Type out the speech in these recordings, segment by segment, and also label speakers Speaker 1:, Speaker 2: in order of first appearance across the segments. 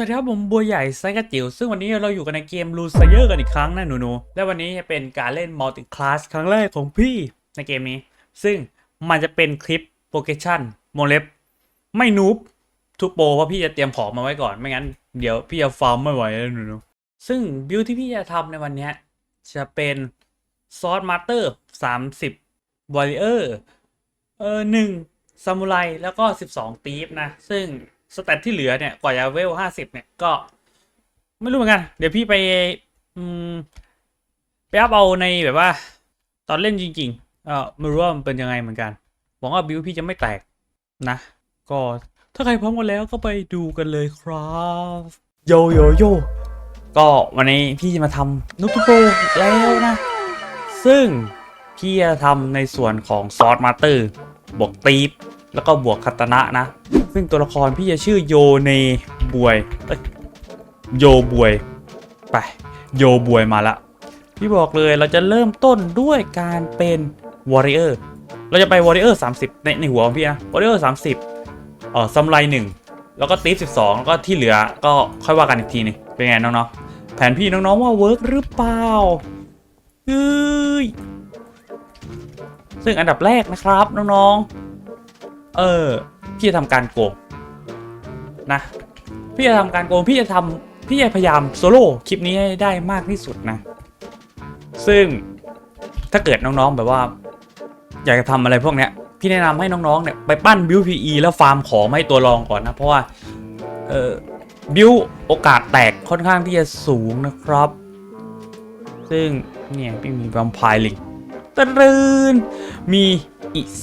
Speaker 1: สวัสดีครับผมบัวใหญ่ไซกระจิ๋วซึ่งวันนี้เราอยู่กันในเกมลูซเยอร์กันอีกครั้งนะหนูๆและวันนี้จะเป็นการเล่นมัลติคลาสครั้งแรกของพี่ในเกมนี้ ซึ่งมันจะเป็นคลิปโปรเกชั่นโมเลฟไม่นูบทุกโปรเพราะพี่จะเตรียมของมาไว้ก่อนไม่งั้น เดี๋ยวพี่จะฟาร์มไม่ไหวแล้วหนูๆซึ่งบิลที่พี่จะทำในวันนี้จะเป็นซอสมาสเตอร์สามสิบวอริเออร์เออหนึ่งซามูไรแล้วก็สิบสองตีฟนะ ซึ่ง สเตตที่เหลือเนี่ยกว่าจะเวลห้าสิบเนี่ยก็ ไม่รู้เหมือนกัน เดี๋ยวพี่ไปอืมไปอัพเอาในแบบว่า ตอนเล่นจริงๆเออไม่รู้ว่ามันเป็นยังไงเหมือนกัน หวังว่าบิวพี่จะไม่แตกนะ ก็ถ้าใครพร้อมกันแล้วก็ไปดูกันเลยครับโยโยโยก็วันนี้พี่จะมาทำนุกตุโปอีกแล้วนะ ซึ่งพี่จะทำในส่วนของซอสมาสเตอร์บวกตีฟแล้วก็บวกคาตานะนะ ซึ่งตัวละครพี่จะชื่อโยเนบวยเอ้ยโยบวย ไป โยบวยมาละ พี่บอกเลยเราจะเริ่มต้นด้วยการเป็นวอริเออร์เราจะไปวอริเออร์30ในในหัวของพี่นะวอริเออร์30เอ่อซัมไรหนึ่งแล้วก็ตีฟ12แล้วก็ที่เหลือก็ค่อยว่ากันอีกทีนึงเป็นไงน้องๆแผนพี่น้องๆว่าเวิร์กหรือเปล่าเฮ้ยซึ่งอันดับแรกนะครับน้องๆ เออ พี่จะทำการโกงนะพี่จะทำการโกงพี่จะทำพี่จะพยายามโซโล่คลิปนี้ให้ได้มากที่สุดนะ ซึ่งถ้าเกิดน้องๆแบบว่า อยากจะทำอะไรพวกเนี้ยพี่แนะนำให้น้องๆเนี่ยไปปั้นบิวพีอีแล้วฟาร์มของให้ตัวรองก่อนนะ เพราะว่าเออบิวโอกาสแตกค่อนข้างที่จะสูงนะครับ ซึ่งเนี่ยพี่มีแวมไพร์ลิงตะรืนมีอิส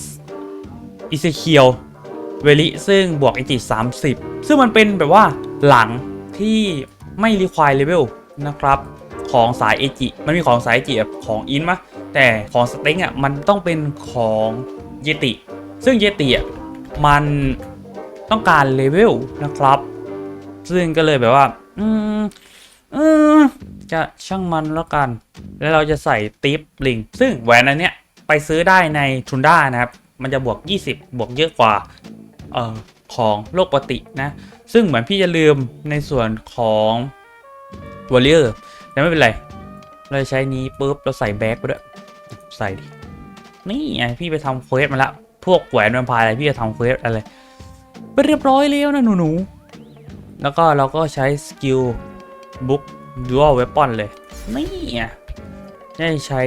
Speaker 1: อิเซเคียว เวลิซึ่งบวกอิจิ30 ซึ่งมันเป็นแบบว่าหลังที่ไม่รีควายเลเวลนะครับของสายเอจิมันมีของสายเอจิกับของอินมะแต่ของสเต็งอะมันต้องเป็นของเยติ ซึ่งเยติอะมันต้องการเลเวลนะครับ ซึ่งก็เลยแบบว่า อืมอืมจะช่างมันแล้วกัน แล้วเราจะใส่ติปลิง ซึ่งแหวนอันเนี้ยไปซื้อได้ในทุนด้านะครับ มันจะบวก 20 บวกเยอะกว่า ออของโลกปกตินะ ซึ่งเหมือนพี่จะลืมในส่วนของวอลเลอร์แต่ไม่เป็นไร เราใช้นี้ปุ๊บเราใส่แบ็กไปด้วยใส่ดินี่ไงพี่ไปทำเควสมาละ พวกแหวนแวมพร์อะไรพี่จะทำเควสอะไรไปเรียบร้อยแล้วนะหนูๆแล้วก็เราก็ใช้สกิลบุ๊กดูอัลเวปอนเลย นี่ไงได้ใช้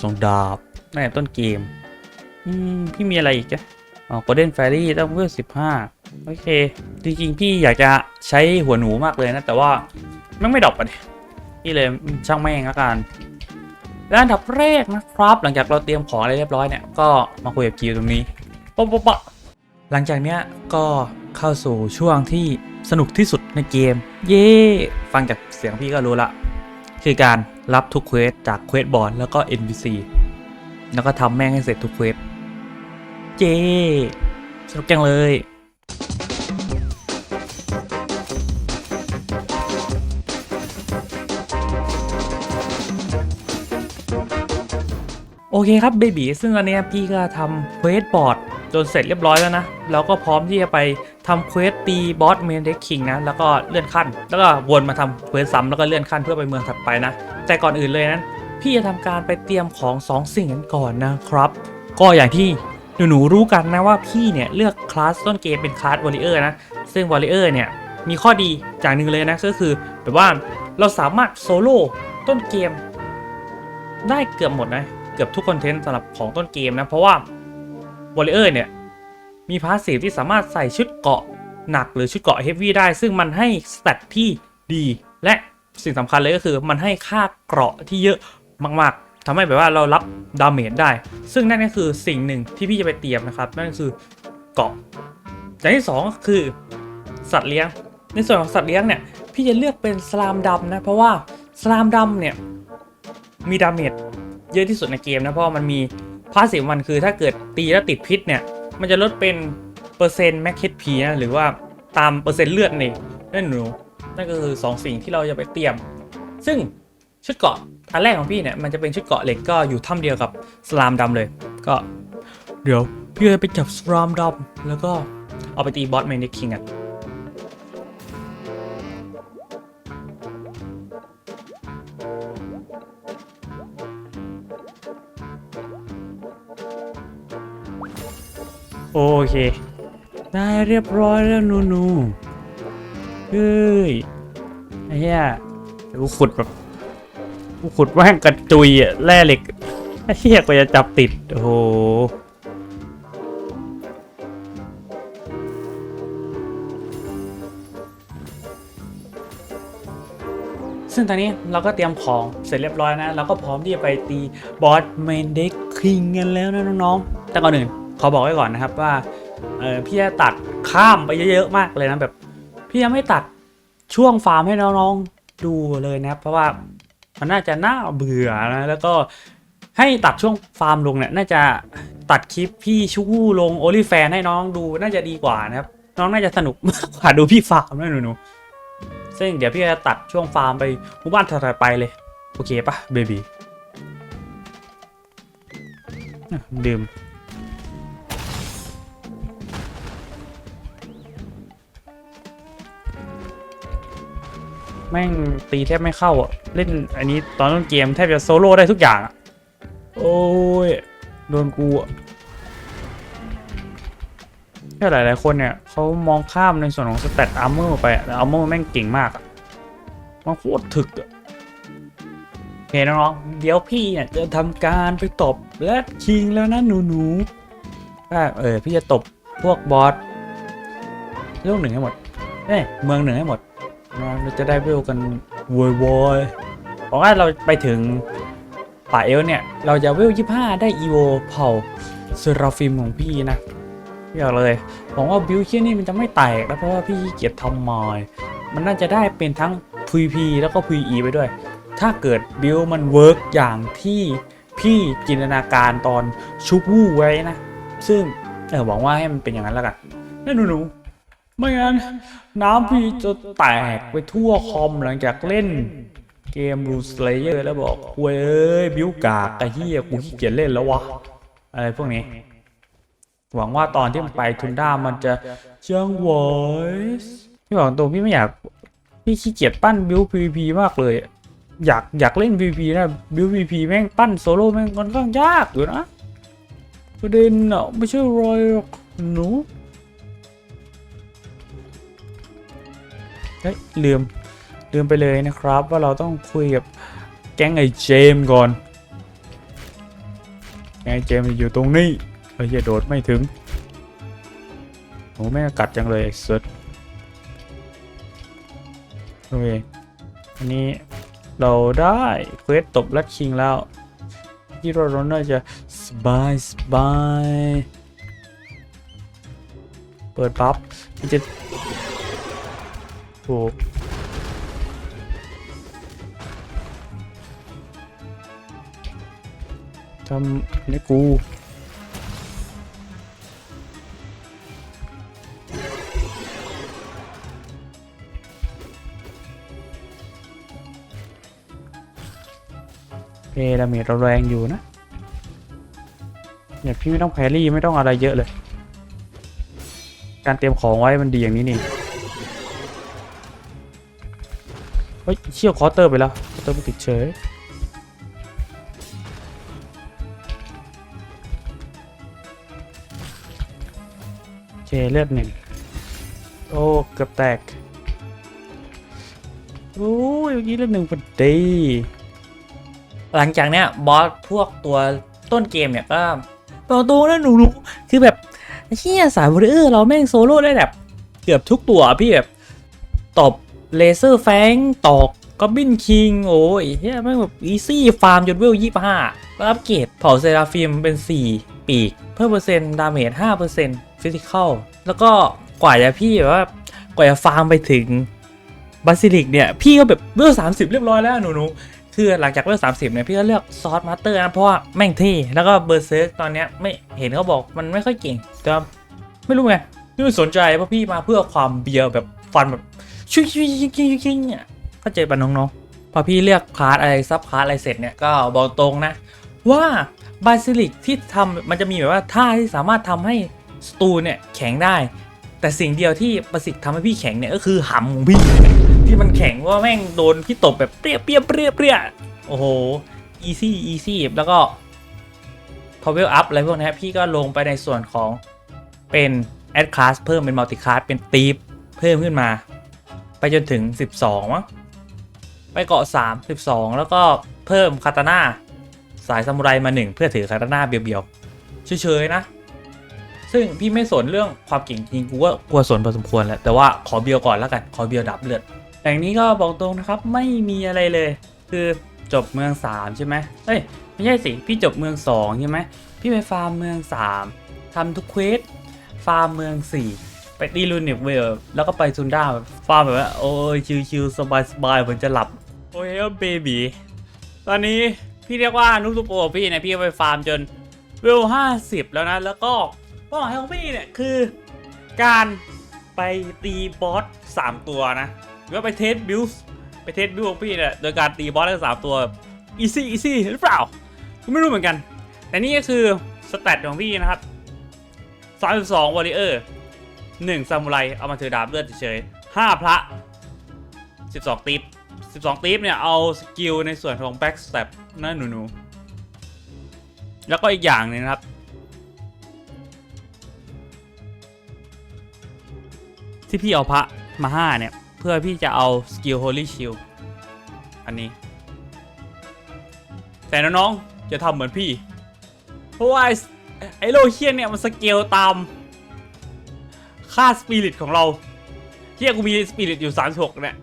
Speaker 1: ส่งดาบในต้นเกม อืม พี่มีอะไรอีกจ้ะ อ๋อ Golden Fairy ต้องเวลสิบห้าโอเค จริงๆ พี่อยากจะใช้หัวหนูมากเลยนะ แต่ว่ามันไม่ดรอปอะดิพี่เลยช่างแม่งละกันและอันดับแรกนะครับ หลังจากเราเตรียมของอะไรเรียบร้อยเนี่ย ก็มาคุยกับคิวตรงนี้ปะปะปะหลังจากเนี้ยก็เข้าสู่ช่วงที่สนุกที่สุดในเกม เย่ฟังจากเสียงพี่ก็รู้ละ คือการรับทุกเควสจากเควสบอร์ดแล้วก็ NPC แล้วก็ทำแม่งให้เสร็จทุกเควส เจ สนุกจังเลยโอเคครับเบบีซึ่งตอนนี้พี่ก็ทำเควสบอร์ดจนเสร็จเรียบร้อยแล้วนะแล้วก็พร้อมที่จะไปทำเควสตีบอสเมนเด็กคิงนะแล้วก็เลื่อนขั้น แล้วก็วนมาทำเควสซ้ำแล้วก็เลื่อนขั้นเพื่อไปเมืองถัดไปนะ แต่ก่อนอื่นเลยนั้น พี่จะทำการไปเตรียมของสองสิ่งกันก่อนนะครับ ก็อย่างที่ หนูๆรู้กันนะว่าพี่เนี่ยเลือกคลาสต้นเกมเป็นคลาสวอริเออร์นะ ซึ่งวอริเออร์เนี่ยมีข้อดีอย่างหนึ่งเลยนะก็คือแบบว่าเราสามารถโซโล่ต้นเกม ได้เกือบหมดนะเกือบทุกคอนเทนต์สำหรับของต้นเกมนะ เพราะว่าวอริเออร์เนี่ย มีพาสซีฟที่สามารถใส่ชุดเกราะหนักหรือชุดเกราะเฮฟวี่ได้ ซึ่งมันให้สเตตที่ดี และสิ่งสำคัญเลยก็คือมันให้ค่าเกราะที่เยอะมากๆ ทำให้แบบว่าเรารับดาเมจได้ ซึ่งนั่นก็คือสิ่งหนึ่งที่พี่จะไปเตรียมนะครับ นั่นก็คือเกาะอย่างที่สองก็คือสัตว์เลี้ยง ในส่วนของสัตว์เลี้ยงเนี่ย พี่จะเลือกเป็นสลามดำนะ เพราะว่าสลามดำเนี่ยมีดาเมจเยอะที่สุดในเกมนะ เพราะมันมีพาสซีฟมันคือถ้าเกิดตีแล้วติดพิษเนี่ย มันจะลดเป็นเปอร์เซ็นต์แม็กเคพีนะ หรือว่าตามเปอร์เซ็นต์เลือดนี่นั่นหนูนั่นก็คือ 2 สิ่งที่เราจะไปเตรียม ซึ่ง ชุดเกาะอันแรกของพี่เนี่ยมันจะเป็นชุดเกาะเหล็กก็อยู่ถ้ำเดียวกับสลามดำเลย ก็เดี๋ยวพี่จะไปจับสลามดำแล้วก็เอาไปตีบอสเมนิคิงอะโอเค ได้เรียบร้อยแล้วนูนูเฮ้ยไอ้เนี่ยเดี๋ยวขุดแบบ ขุดแม่งกระจุยอะแร่เหล็กไอ้เหี้ยกว่าจะจับติด โอ้โหซึ่งตอนนี้เราก็เตรียมของเสร็จเรียบร้อยนะ เราก็พร้อมที่จะไปตีบอสเมนเด็กคิงกันแล้วนะน้องๆ แต่ก่อนอื่นขอบอกไว้ก่อนนะครับว่าเออพี่จะตัดข้ามไปเยอะๆมากเลยนะแบบ พี่ยังไม่ตัดช่วงฟาร์มให้น้องๆดูเลยนะครับ เพราะว่า มันน่าจะน่าเบื่อนะแล้วก็ให้ตัดช่วงฟาร์มลงเนี่ยน่าจะตัดคลิปพี่ชู้ลงโอลิแฟนให้น้องดูน่าจะดีกว่านะครับ น้องน่าจะสนุกมากกว่าดูพี่ฟาร์มนะหนูๆซึ่งเดี๋ยวพี่จะตัดช่วงฟาร์มไปหมู่บ้านถัดไปเลย โอเคปะเบบีดื่ม แม่งตีแทบไม่เข้าอะ เล่นอันนี้ตอนต้นเกมแทบจะโซโล่ได้ทุกอย่างอะ โอ้ย โดนกูอะแค่หลาย ๆ คนเนี่ยเขามองข้ามในส่วนของสเตตอาร์เมอร์ไปแต่อาร์เมอร์แม่งเก่งมากอะมันโคตรถึกอะโอเคน้องๆเดี๋ยวพี่เนี่ยจะทำการไปตบและชิงแล้วนะหนูๆว่าเออพี่จะตบพวกบอสโลกหนึ่งให้หมดเอ้ยเมืองหนึ่งให้หมด เราจะได้เวลกันวอยวอยเพราะว่าเราไปถึงป่าเอลเนี่ย เราจะเวลยี่ห้าได้อีโวเผ่าเซราฟิมของพี่นะพี่บอกเลยผมว่าบิวเคียนี่มันจะไม่แตกแล้วเพราะว่าพี่เกียจทำมอย มันน่าจะได้เป็นทั้ง PVP แล้วก็ PVE ไปด้วย ถ้าเกิดบิลมันเวิร์กอย่างที่พี่จินตนาการตอนชุบวู้ไว้นะ ซึ่งเออหวังว่าให้มันเป็นอย่างนั้นแล้วกันนั่นหนู ไม่งั้นน้ำพี่จะแตกไปทั่วคอมหลังจากเล่น เกม r u s l a y e r แล้วบอกเว้ย บิวกากไอ้เหี้ยกูขี้เกียจเล่นแล้ววะ อะไรพวกนี้ หวังว่าตอนที่มันไปทุนด้ามันจะจังวอยส์พี่บอกตรงพี่ไม่อยาก พี่ขี้เกียจปั้นบิว PVP มากเลย อยากอยากเล่น PVP นะบิว PVP แม่งปั้นโซโล่แม่งค่อนข้างยากอยู่นะประเด็นอะไม่ใช่รอยหรอกหนู เฮ้ยลืมลืมไปเลยนะครับ ว่าเราต้องคุยกับแก๊งไอ้เจมก่อนแก๊งไอ้เจมอยู่ตรงนี้เฮ้ยอย่าโดดไม่ถึงโหแม่กัดจังเลยไอ้สุดโอเคอันนี้เราได้เควสตบลัดคิงแล้วที่เราเราน่าจะสบายสบาย เปิดปั๊บมันจะ ถูกทำนี่กูเพดาเมจเราแรงอยู่นะ เนี่ยพี่ไม่ต้องแพรี่ไม่ต้องอะไรเยอะเลย การเตรียมของไว้มันดีอย่างนี้นี่ เฮ้ยเชี่ยวคอเตอร์ไปแล้วคอเตอร์ไปติดเฉยโอเคเลือดหนึ่งโอ้เกือบแตกโอ้ยเมื่อกี้เลือดหนึ่งพอดีหลังจากเนี้ยบอสพวกตัวต้นเกมเนี่ยก็ตัวตัวนะหนูรู้คือแบบเชี่ยสายบริเออร์เราแม่งโซโล่ได้แบบ เกือบทุกตัวพี่แบบตบ เลเซอร์แฟงตอกก็บินคิงโอ้ยเฮียแม่งแบบอีซี่ฟาร์มจนเวลยี่ห้าแล้วอัปเกรดเผาเซราฟิมเป็น 4 ปีก เพิ่มเปอร์เซ็นต์ดาเมจ5%ฟิสิคอลแล้วก็กว่าจะพี่แบบว่ากว่าจะฟาร์มไปถึงบาซิลิกเนี่ย พี่ก็แบบเวล30เรียบร้อยแล้วหนูหนูคือหลังจากเลือก30เนี่ยพี่ก็เลือกซอสมาสเตอร์นะเพราะว่าแม่งเท่แล้วก็เบอร์เซอร์กตอนเนี้ยไม่เห็นเขาบอกมันไม่ค่อยเก่งแต่ไม่รู้ไงพี่ไม่สนใจเพราะพี่มาเพื่อความเบียร์แบบฟันแบบ ชุยชุยยิงยิงยิงเนี่ยเข้าใจป่ะน้องๆ พอพี่เลือกคลาสอะไรซับคลาสอะไรเสร็จเนี่ยก็บอกตรงนะ ว่าบาซิลิกที่ทำมันจะมีแบบว่าท่าที่สามารถทำให้สตูเนี่ยแข็งได้ แต่สิ่งเดียวที่ประสิทธิ์ทำให้พี่แข็งเนี่ยก็คือหำของพี่ที่มันแข็งว่าแม่งโดนพี่ตบแบบเปรี้ยเปรี้ยเปรี้ยเปรี้ยโอ้โหอีซี่อีซี่แล้วก็พอเวลอัพอะไรพวกนี้พี่ก็ลงไปในส่วนของเป็นแอดคลาสเพิ่มเป็นมัลติคลาสเป็นตีฟเพิ่มขึ้นมา ไปจนถึง 12มั้งไปเกาะ 3 12 แล้วก็เพิ่มคาตาน่าสายซามูไรมา 1 เพื่อถือคาตาน่าเบียวๆเฉยๆนะ ซึ่งพี่ไม่สนเรื่องความเก่งจริงกูก็กลัวสนพอสมควรแหละแต่ว่าขอเบียวก่อนแล้วกันขอเบียวดับเลือดแต่งนี้ก็บอกตรงนะครับไม่มีอะไรเลย คือจบเมือง 3 ใช่ไหมเอ้ยไม่ใช่สิพี่จบเมือง 2 ใช่ไหมพี่ไปฟาร์มเมือง 3ทำทุกเควสฟาร์มเมือง4ไป ตีลูนิกเวลแล้วก็ไปซุนด้าฟาร์มแบบว่าโอ้ยชิวๆสบายๆเหมือนจะหลับ โอ้ยเบบีตอนนี้พี่เรียกว่านุกตุกโปรพี่เนี่ยพี่ไปฟาร์มจนเวล50แล้วนะ แล้วก็เป้าหมายของพี่เนี่ยคือ การไปตีบอส3ตัวนะหรือว่าไปเทสบิลส์ไปเทสบิลของพี่เนี่ยโดยการตีบอสทั้สามตัวอีซี่อีซี่หรือเปล่าไม่รู้เหมือนกัน แต่นี่ก็คือสแตทของพี่นะครับ32วอริเออร์ 1ซามูไรเอามาถือดาบเลือดเฉยๆ5พระ 12ติป12ติปเนี่ยเอาสกิลในส่วนของ back step นะหนูๆแล้วก็อีกอย่างหนึงนะครับ ที่พี่เอาพระมา 5 เนี่ย เพื่อพี่จะเอาสกิล holy shield อันนี้ แต่น้องๆจะทำเหมือนพี่ เพราะว่าไอ้ไอ้โลเคียนเนี่ยมันสเกลตาม ค่าสปิริตของเราเฮียกูมีสปิริตอยู่ 36เนี่ย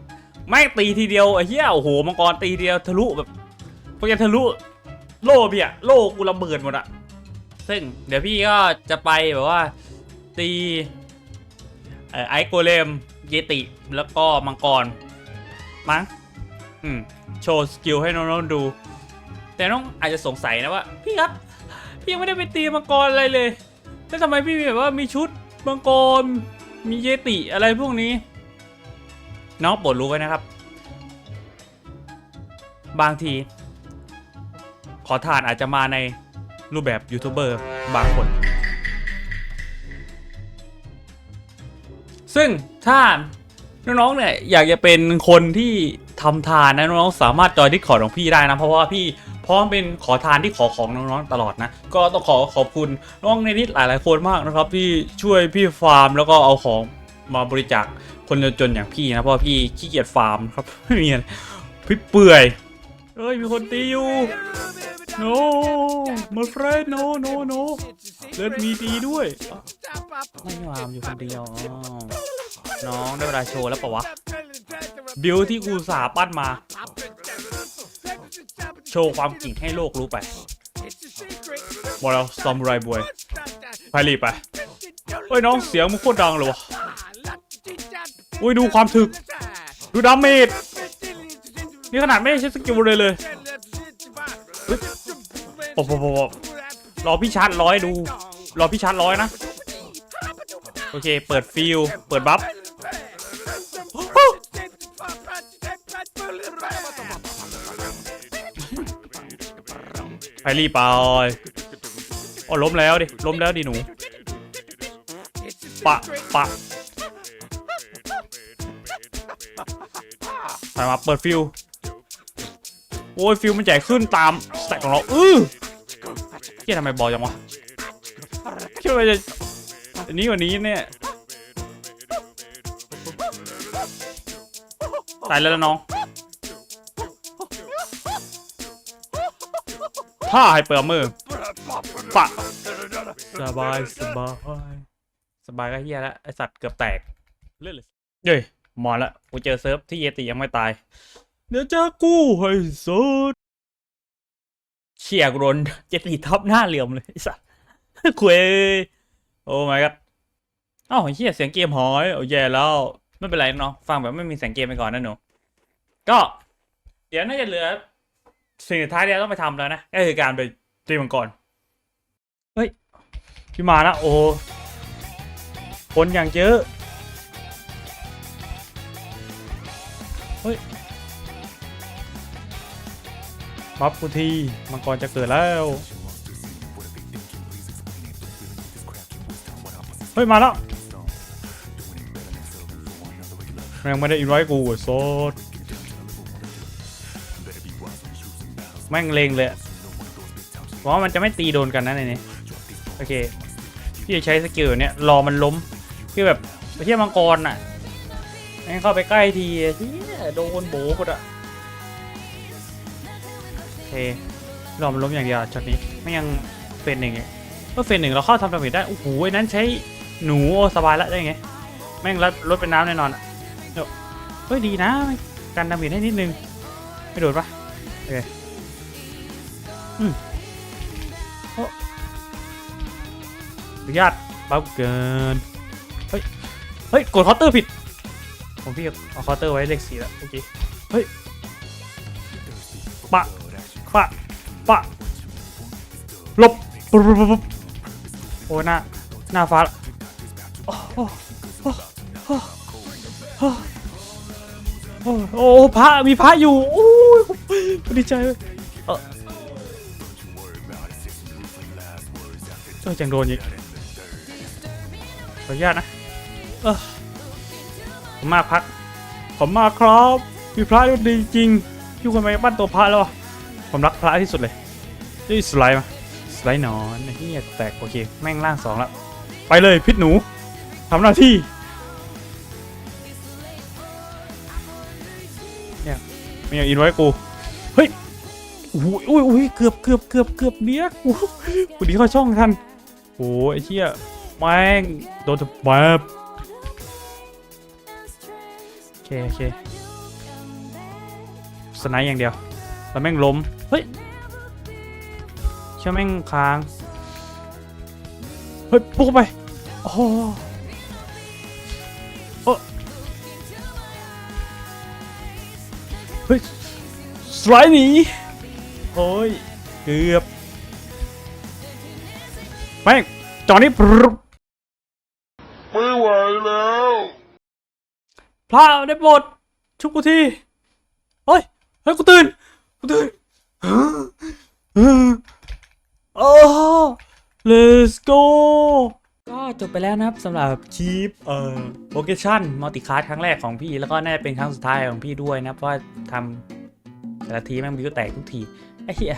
Speaker 1: ไม่งตีทีเดียวไอ้เฮียโอ้โหมังกรตีเดียวทะลุแบบพวกจะทะลุโล่พี่อะโล่กูระเบิดหมดอะซึ่งเดี๋ยวพี่ก็จะไปแบบว่าตีออไอโกเลมเยติ แล้วก็มังกรมั้งอืมโชว์สกิลให้น้องๆดู แต่น้องอาจจะสงสัยนะว่า พี่ครับ พี่ยังไม่ได้ไปตีมังกรอะไรเลยแล้วทำไมพี่แบบว่ามีชุด มังกรมีเยติอะไรพวกนี้ น้องโปรดรู้ไว้นะครับ บางที ขอทานอาจจะมาในรูปแบบยูทูบเบอร์บางคน ซึ่งถ้าน้องๆเนี่ยอยากจะเป็นคนที่ทำทานนะน้องๆสามารถจอยดิสคอร์ดของพี่ได้นะ เพราะว่าพี่ ร้อมเป็นขอทานที่ขอของน้องๆตลอดนะ ก็ต้องขอขอบคุณน้องในนิดหลายๆคนมากนะครับ ที่ช่วยพี่ฟาร์มแล้วก็เอาของมาบริจาคคนจนๆอย่างพี่นะเพราะพี่ขี้เกียจฟาร์มครับไม่มีพี่เปื่อยเอ้ยมีคนตีอยู่ no my friend no no no เลือดมีดีด้วยไม่ฟาร์มอยู่คนเดียวอ้าวน้องได้เวลาโชว์แล้วปะวะบิวที่กูสาปั้นมา โชว์ความเกิ่งให้โลกรู้ไปบอกแล้วซามูไรบวยไปรีบไปเฮ้ยน้องเสียงมึงโคตรดังเลยวะอุ้ยดูความถึก ดูดาเมจนี่ขนาดไม่ใช้สกิลเลยเลยโอ้โหรอพี่ชาร์จร้อยดู รอพี่ชาร์จร้อยนะ โอเค เปิดฟิลเปิดบัฟ ไปรีบไปโอ้ล้มแล้วดิ ล้มแล้วดิหนู ปะ ปะไปมาเปิดฟิลโอ้ยฟิลมันใหญ่ขึ้นตามสแต็กของเรา อื้อเฮียทำไมบอลจังวะคิดว่าจะอันนี้กว่านี้เนี่ยตายแล้วน้อง ถ้าให้เปิดมือปะสบายสบายสบายก็เฮียแล้วไอสัตว์เกือบแตกเลือดเลยเย้ยมอนละกูเจอเซิร์ฟที่เยติยังไม่ตาย เดี๋ยวจะกู้ให้สุดเชี่ยกรนเจติทับหน้าเหลี่ยมเลยไอสัตว์คุยโอ้ my god อ้าวไอ้เฮียเสียงเกมหายเอาแย่แล้วไม่เป็นไรเนาะฟังแบบไม่มีเสียงเกมไปก่อนนะหนูก็ เดี๋ยวน่าจะเหลือ สิ่งสุดท้ายที่เราต้องไปทำแล้วนะก็คือการไปตีมังกรเฮ้ยพี่มานะโอ้คนอย่างเยอะเฮ้ยบัฟกูทีมังกรจะเกิดแล้ว เฮ้ย มาแล้วแม่งไม่ได้อินไว้กูโซด แม่งเลงเลยอะหวังว่ามันจะไม่ตีโดนกันนะในนี้โอเค พี่จะใช้สกิลเนี่ยรอมันล้มพี่แบบไปเที่ยวมังกรอะให้เข้าไปใกล้ทีเฮียโดนโบกดอะโอเครอมันล้มอย่างเดียวช็อตนี้ไม่ยังเฟนหนึ่งไงก็เฟนหนึ่งเราเข้าทำดาเมจได้โอ้โหไอ้นั้นใช้หนูสบายละได้ไงแม่งลดลดเป็นน้ำแน่นอนอะเฮ้ยดีนะ กันดาเมจให้นิดนึง ไม่โดนปะโอเค โอ้อนุญาตเบาเกิน เฮ้ย เฮ้ย กดเคาน์เตอร์ผิด ผมพี่เอาเคาน์เตอร์ไว้เลขสี่แล้วโอเคเฮ้ย ปะ ปะ ปะ ลบปุ๊บปุ๊บโอ้หน้า หน้าฟ้าละโอ้โอ้โอ้โอ้โอ้โอ้โอ้พระ มีพระอยู่ โอ้ยดีใจเลย เออจังโดนอีกขออนุญาตนะ เออผมมาพัก ผมมาครับมีพระดีจริงอยู่กันไปบ้านตัวพระแล้วอผมรักพระที่สุดเลยนี่สไลด์มาสไลด์นอนไอ้เหี้ยแตกโอเค แม่งล่างสองแล้ว ไปเลยพิษหนูทำหน้าที่เนี่ยไม่อยากอินไว้กู เฮ้ยโอ้ยโอ้ยโอ้ยเกือบเกือบเกือบเกือบเบี้ยกูกูดีเข้าช่องทัน โอ้ยไอ้เชี่ยแม่งโดนจะแบบโอเคโอเคสไนด์อย่างเดียว แล้วแม่งล้ม เฮ้ยเชื่อแม่งค้าง เฮ้ยพุ่งไป โอ้โหโอ้เฮ้ยสไลด์หนีโอ้ย เกือบ แม่งจอนี้ปรึบ
Speaker 2: ไม่ไหวแล้ว
Speaker 1: พระได้โปรดชุบกูทีเฮ้ยเฮ้ยกูตื่นกูตื่นโอ้ let's go ก็จบไปแล้วนะครับสำหรับคลิปเอ่อโลเคชั่นมัลติคาสครั้งแรกของพี่ แล้วก็น่าจะเป็นครั้งสุดท้ายของพี่ด้วยนะเพราะว่าทำแต่ละทีแม่งบิวแตกทุกทีไอ้เหี้ย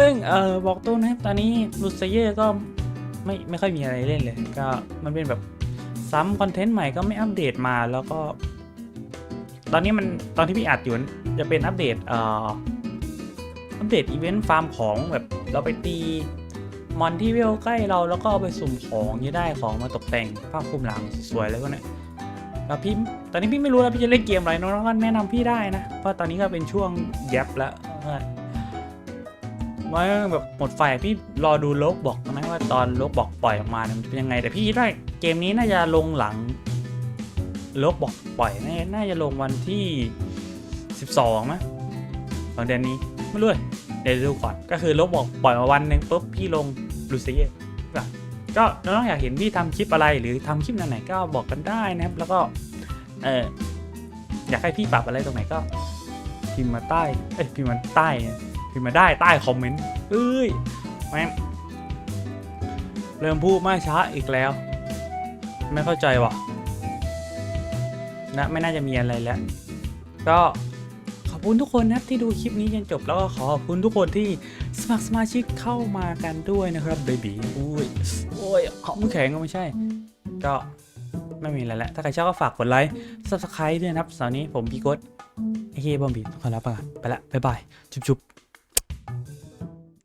Speaker 1: ซึ่งเออบอกตัวนะครับตอนนี้ลูเซเยอร์ก็ไม่ไม่ค่อยมีอะไรเล่นเลย ก็มันเป็นแบบซ้ำคอนเทนต์ใหม่ก็ไม่อัปเดตมาแล้วก็ ตอนนี้มันตอนที่พี่อัดอยู่จะเป็นอัปเดตเอ่ออัปเดตอีเวนต์ฟาร์มของแบบเราไปตีมอนที่เวลใกล้เราแล้วก็เอาไปสุ่มของนี้ได้ของมาตกแต่งผ้าคลุมหลังสวยๆเลยพวกเนี้ยแล้วพี่ตอนนี้พี่ไม่รู้แล้วพี่จะเล่นเกมอะไรน้องๆก็แนะนำพี่ได้นะเพราะตอนนี้ก็เป็นช่วงแยบแล้ว ว่าแบบหมดไฟพี่รอดูโลกบอกนะว่าตอนโลกบอกปล่อยออกมาเนี่ยมันเป็นยังไง แต่พี่คิดว่าเกมนี้น่าจะลงหลังโลกบอกปล่อยน่าน่าจะลงวันที่ 12มั้ยของเดือนนี้ไม่รู้เลยเดี๋ยวดูก่อน ก็คือโลบบอกปล่อยมาวันหนึ่งปุ๊บพี่ลงลูซี่ก็น้องๆอยากเห็นพี่ทำคลิปอะไรหรือทำคลิปไหนๆก็บอกกันได้นะครับ แล้วก็เอออยากให้พี่ปรับอะไรตรงไหนก็พิมพ์มาใต้เอ้ยพิมพ์มาใต้ พิมพ์มาได้ใต้คอมเมนต์เอ้ยแม่งเริ่มพูดมาช้าอีกแล้ว ไม่เข้าใจว่ะนะไม่น่าจะมีอะไรแล้ว ก็ขอบคุณทุกคนนะครับที่ดูคลิปนี้จนจบแล้วก็ขอขอบคุณทุกคนที่สมัครสมาชิกเข้ามากันด้วยนะครับเบบีอุ้ยโอ้ยหอมแข็งก็ไม่ใช่ ก็ไม่มีอะไรแล้ว ถ้าใครชอบก็ฝากกดไลค์ subscribe ด้วยนะครับสำหรับวันนี้ผมพี่กดไอเคบอมบีขอลาไปก่อนไปละบ๊ายบาย จุ๊บๆ